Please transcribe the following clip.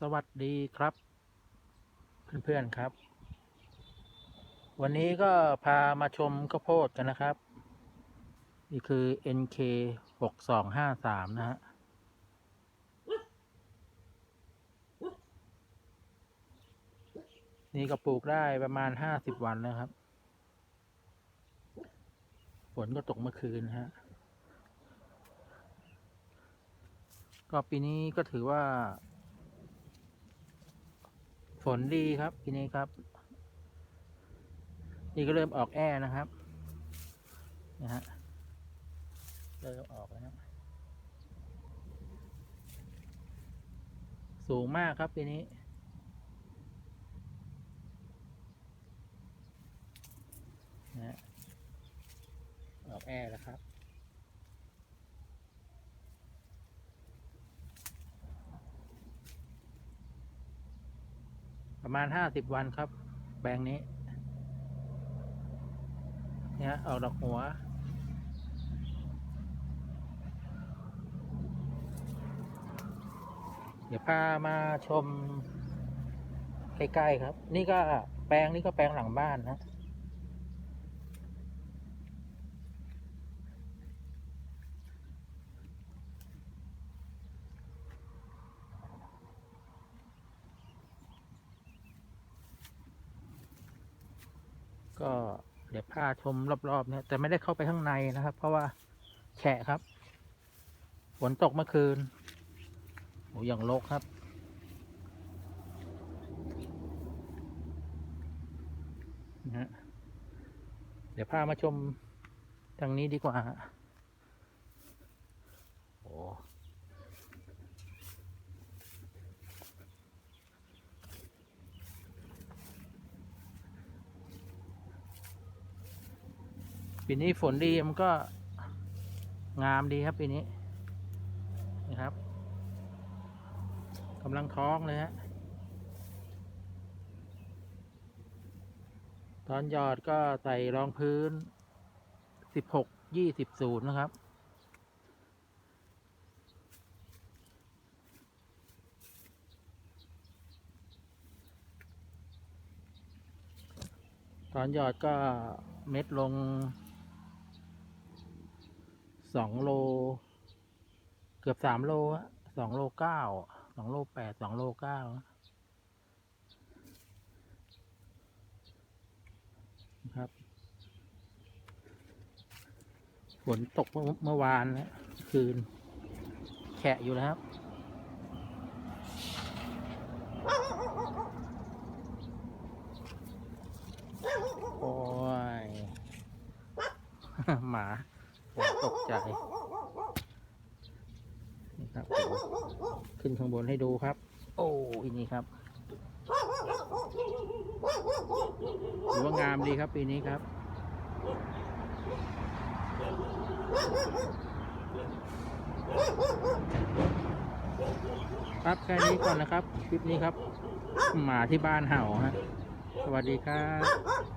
สวัสดีครับ เพื่อนๆครับ วันนี้ก็พามาชมข้าวโพดกันนะครับ นี่คือ NK หกสองห้าสามนะฮะนี่ก็ปลูกได้ประมาณห้าสิบวันแล้วครับ ฝนก็ตกเมื่อคืนฮะก็ปีนี้ก็ถือว่า ฝนดีครับปีนี้ครับ นี่ก็เริ่มออกแอนะครับนะฮะเริ่มออกแล้วนะสูงมากครับปีนี้ นะฮะออกแอแล้วครับ ประมาณห้าสิบวันครับ แปลงนี้ เนี่ยออกดอกหัว เดี๋ยวพามาชมใกล้ๆครับ นี่ก็แปลงนี่ก็แปลงหลังบ้านนะ ก็เดี๋ยวพาชมรอบๆเนี่ยแต่ไม่ได้เข้าไปข้างในนะครับ เพราะว่าแฉะครับ ฝนตกเมื่อคืนโอ้อย่างโลกครับ นะเดี๋ยวพามาชมทางนี้ดีกว่าโอ้ ปีนี้ฝนดีมันก็งามดีครับปีนี้นะครับกำลังท้องเลยฮะตอนยอดก็ใส่รองพื้นสิบหกยี่สิบศูนย์นะครับ ตอนยอดก็เม็ดลง สองโล เกือบสามโลอะสองโลเก้าสองโลแปดสองโลเก้าครับ ฝนตกเมื่อเมื่อวานนะคืน แฉะอยู่แล้วครับโอ้ย หมา ตกใจนี่ครับขึ้นข้างบนให้ดูครับ โอ้ยนี่ครับถือว่างามดีครับปีนี้ครับ ครับแค่นี้ก่อนนะครับ คลิปนี้ครับ หมาที่บ้านเห่าฮะ สวัสดีครับ